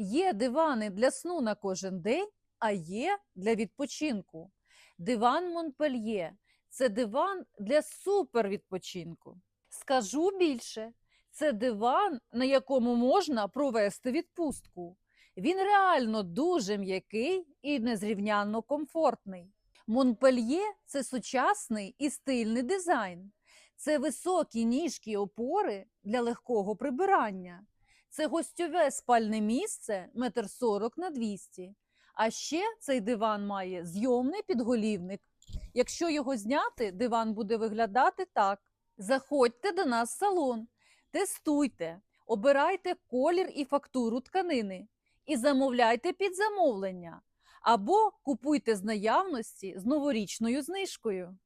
Є дивани для сну на кожен день, а є для відпочинку. Диван Монпельє це диван для супервідпочинку. Скажу більше, це диван, на якому можна провести відпустку. Він реально дуже м'який і незрівнянно комфортний. Монпельє це сучасний і стильний дизайн. Це високі ніжки опори для легкого прибирання. Це гостьове спальне місце метр сорок на 200. А ще цей диван має зйомний підголівник. Якщо його зняти, диван буде виглядати так. Заходьте до нас в салон, тестуйте, обирайте колір і фактуру тканини і замовляйте під замовлення. Або купуйте з наявності з новорічною знижкою.